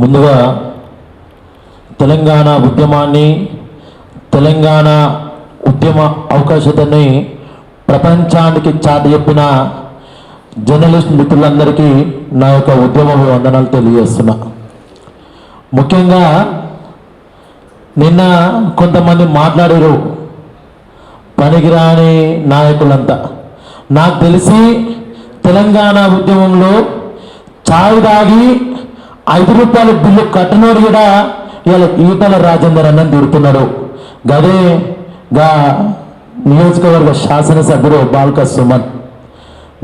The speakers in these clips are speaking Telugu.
ముందుగా తెలంగాణ ఉద్యమాన్ని తెలంగాణ ఉద్యమ అవకాశతని ప్రపంచానికి చాటి చెప్పిన జర్నలిస్ట్ మిత్రులందరికీ నా యొక్క ఉద్యమ వందనాలు తెలియజేస్తున్నా. ముఖ్యంగా నిన్న కొంతమంది మాట్లాడారు పనికిరాని నాయకులంతా. నాకు తెలిసి తెలంగాణ ఉద్యమంలో చాయ్ తాగి ఐదు రూపాయల బిల్లు కట్టనోడు కూడా ఇవాళ ఈటల రాజేందర్ అన్న తిడుతున్నాడు. గదే గా నియోజకవర్గ శాసనసభ్యుడు బాల్క సుమన్.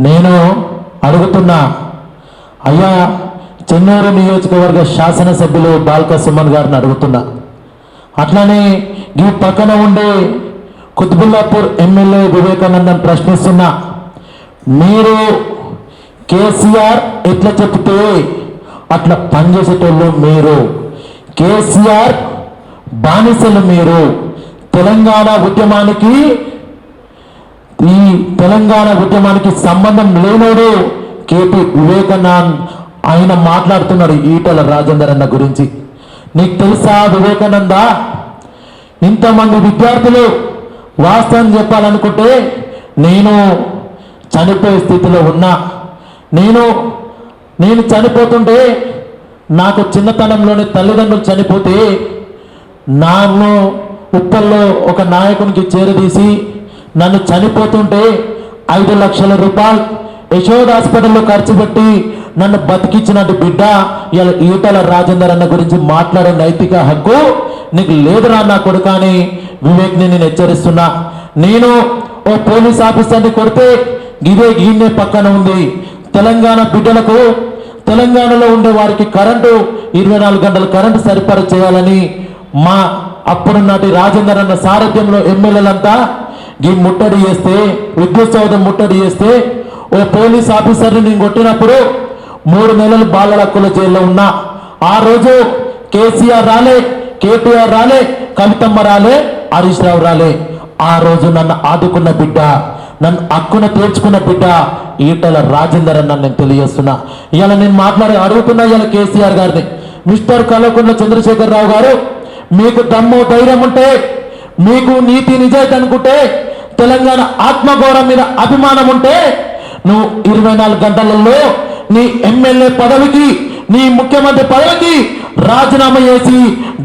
నేను అడుగుతున్నా అయ్యా చెన్నూరు నియోజకవర్గ శాసనసభ్యులు బాల్క సుమన్ గారిని అడుగుతున్నా. అట్లానే ఈ పక్కన ఉండే కుతుబుల్లాపూర్ ఎమ్మెల్యే వివేకానందన్ ప్రశ్నిస్తున్నా మీరు కేసీఆర్ ఎట్లా చెప్తే అట్లా పనిచేసేటోళ్ళు మీరు. కేసీఆర్ బానిసలు మీరు. తెలంగాణ ఉద్యమానికి ఈ తెలంగాణ ఉద్యమానికి సంబంధం లేనోడు కేపి వివేకానంద్ ఆయన మాట్లాడుతున్నాడు ఈటల రాజేందర్ అన్న గురించి. నీకు తెలుసా వివేకానంద? ఇంతమంది విద్యార్థులు వాస్తవం చెప్పాలనుకుంటే నేను చనిపోయే స్థితిలో ఉన్నా. నేను నేను చనిపోతుంటే నాకు చిన్నతనంలోని తల్లిదండ్రులు చనిపోతే నన్ను ఉప్పల్లో ఒక నాయకునికి చేరదీసి నన్ను చనిపోతుంటే ఐదు లక్షల రూపాయలు యశోద హాస్పిటల్లో ఖర్చు పెట్టి నన్ను బతికించినట్టు బిడ్డ ఇలా ఈటల రాజేందర్ అన్న గురించి మాట్లాడే నైతిక హక్కు నీకు లేదురా నా కొడుకు అని వివేక్ని నేను హెచ్చరిస్తున్నా. నేను ఓ పోలీస్ ఆఫీసర్ని కొడితే ఇదే గీన్నే పక్కన ఉంది. తెలంగాణ బిడ్డలకు తెలంగాణలో ఉండే వారికి కరెంటు ఇరవై నాలుగు గంటల కరెంటు సరిపడా చేయాలని మా అప్పుడున్నటి రాజేందర్ అన్న సారథ్యంలో ఎమ్మెల్యేలంతా ఈ ముట్టడి చేస్తే విద్యుత్ సౌధం ముట్టడి చేస్తే ఓ పోలీస్ ఆఫీసర్ని నేను కొట్టినప్పుడు మూడు నెలలు బాలల హక్కుల జైల్లో ఉన్నా. ఆ రోజు కేసీఆర్ రాలే కేటీఆర్ రాలే కవితమ్మ రాలే హరీష్ రావు రాలే. ఆ రోజు నన్ను ఆదుకున్న బిడ్డ నన్ను హక్కున తీర్చుకున్న బిడ్డ ఈటల రాజేందర్ అన్న నేను తెలియజేస్తున్నా. ఇవాళ నేను మాట్లాడి అడుగుతున్నా ఇవాళ కేసీఆర్ గారిని. మిస్టర్ కల్వకుంట్ల చంద్రశేఖర్ రావు గారు మీకు దమ్ము ధైర్యం ఉంటే మీకు నీతి నిజాయితీ అనుకుంటే తెలంగాణ ఆత్మగౌరవం మీద అభిమానం ఉంటే నువ్వు ఇరవై నాలుగు గంటలలో నీ ఎమ్మెల్యే పదవికి నీ ముఖ్యమంత్రి పదవికి రాజీనామా చేసి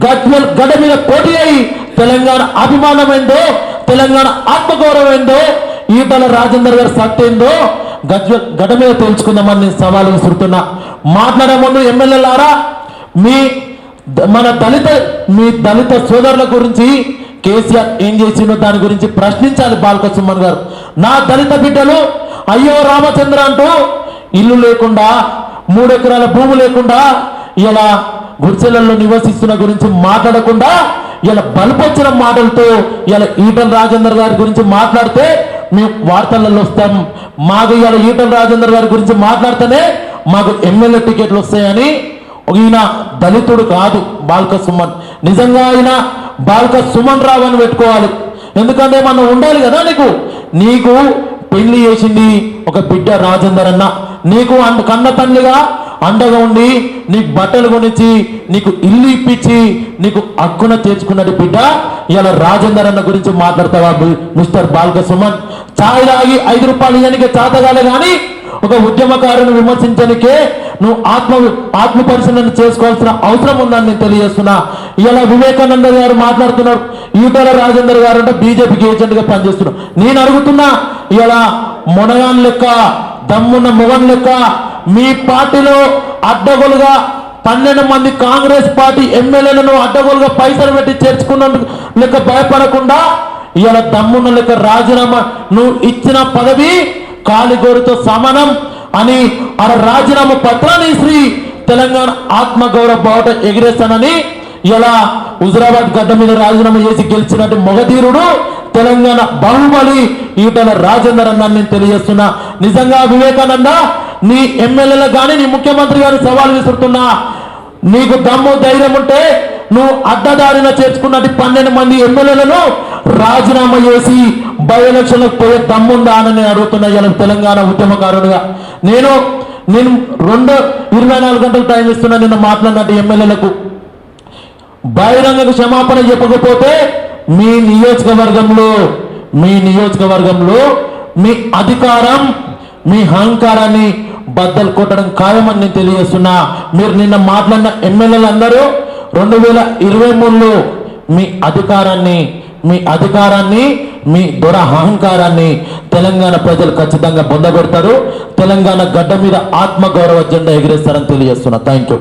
గడ్డ గడ మీద పోటీ అయి తెలంగాణ అభిమానం ఏందో తెలంగాణ ఆత్మగౌరవం ఏందో ఈటల రాజేందర్ గారి సత్త ఏందో గజ్వ గడ మీద తెలుసుకుందామని నేను సవాలు విసురుతున్నా మాట్లాడే ముందు ఎమ్మెల్యేలారా మీ మన దళిత మీ దళిత సోదరుల గురించి కేసీఆర్ ఏం చేసిండో దాని గురించి ప్రశ్నించాలి బాలక గారు. నా దళిత బిడ్డలు అయ్యో రామచంద్ర అంటూ ఇల్లు లేకుండా మూడెకరాల భూమి లేకుండా ఇలా గుడిసెలలో నివసిస్తున్న గురించి మాట్లాడకుండా ఇలా బలిపొచ్చిన మాటలతో ఇలా ఈటల రాజేందర్ గారి గురించి మాట్లాడితే మేము వార్తలలో వస్తాం. మాకు ఇవాళ ఈటల రాజేందర్ గారి గురించి మాట్లాడితేనే మాకు ఎమ్మెల్యే టికెట్లు వస్తాయని ఈయన దళితుడు కాదు బాల్క సుమన్. నిజంగా ఆయన బాల్క సుమన్ రావు అని పెట్టుకోవాలి. ఎందుకంటే మనం ఉండాలి కదా నీకు. నీకు పెళ్ళి చేసింది ఒక బిడ్డ రాజేందర్ అన్న. నీకు అంత కన్న తండ్రిగా అండగా ఉండి నీకు బట్టలు కొనిచ్చి నీకు ఇల్లు ఇప్పించి నీకు హక్కున తెచ్చుకున్నది బిడ్డ. ఇలా రాజేందర్ అన్న గురించి మాట్లాడతావా మిస్టర్ బాల్క సుమన్? చాయ్ తాగి ఐదు రూపాయలు ఇవ్వడానికి చాతగాలే కానీ ఒక ఉద్యమకారుని విమర్శించడానికే నువ్వు ఆత్మ ఆత్మ పరిశీలన చేసుకోవాల్సిన అవసరం ఉందని నేను తెలియజేస్తున్నా. ఇలా వివేకానంద గారు మాట్లాడుతున్నారు. ఈటల రాజేందర్ గారు అంటే బీజేపీకి ఏజెంట్గా పనిచేస్తున్నారు. నేను అడుగుతున్నా ఇలా మొనగాన్ లెక్క దమ్మున్న మొగన్ లెక్క మీ పార్టీలో అడ్డగోలుగా పన్నెండు మంది కాంగ్రెస్ పార్టీ ఎమ్మెల్యేలను అడ్డగోలుగా పైసలు పెట్టి చేర్చుకున్నందుకు లెక్క భయపడకుండా ఇవాళ తమ్మునులకు లెక్క రాజీనామా నువ్వు ఇచ్చిన పదవి కాలిగోరుతో సమానం అని ఆ రాజీనామా పత్రాన్ని శ్రీ తెలంగాణ ఆత్మగౌరవ బాట ఎగిరేస్తానని ఇలా హుజరాబాద్ గడ్డ మీద రాజీనామా చేసి గెలిచినట్టు మొగధీరుడు తెలంగాణ బాహుబలి ఈటల రాజేందర్ అన్న నేను తెలియజేస్తున్నా. నిజంగా వివేకానంద నీ ఎమ్మెల్యేలకు కానీ నీ ముఖ్యమంత్రి గారిని సవాల్ విసురుతున్నా. నీకు దమ్ము ధైర్యం ఉంటే నువ్వు అడ్డదారిన చేర్చుకున్నట్టు పన్నెండు మంది ఎమ్మెల్యేలను రాజీనామా చేసి బై ఎలక్షన్లకు పోయే దమ్ముందా అని నేను అడుగుతున్నా ఇలా తెలంగాణ ఉద్యమకారుడుగా. నేను నేను రెండు ఇరవై నాలుగు గంటలు టైం ఇస్తున్నా నిన్న మాట్లాడినట్టు ఎమ్మెల్యేలకు. బహిరంగ క్షమాపణ చెప్పకపోతే మీ నియోజకవర్గంలో మీ నియోజకవర్గంలో మీ అధికారం మీ అహంకారాన్ని బద్దలు కొట్టడం ఖాయమని నేను తెలియజేస్తున్నా. మీరు నిన్న మాట్లాడిన ఎమ్మెల్యేలు అందరూ రెండు వేల ఇరవై మూడులో మీ అధికారాన్ని మీ అధికారాన్ని మీ దురహంకారాన్ని తెలంగాణ ప్రజలు ఖచ్చితంగా పొందబెడతారు తెలంగాణ గడ్డ మీద ఆత్మగౌరవ జెండా ఎగిరేస్తారని తెలియజేస్తున్నా. Thank you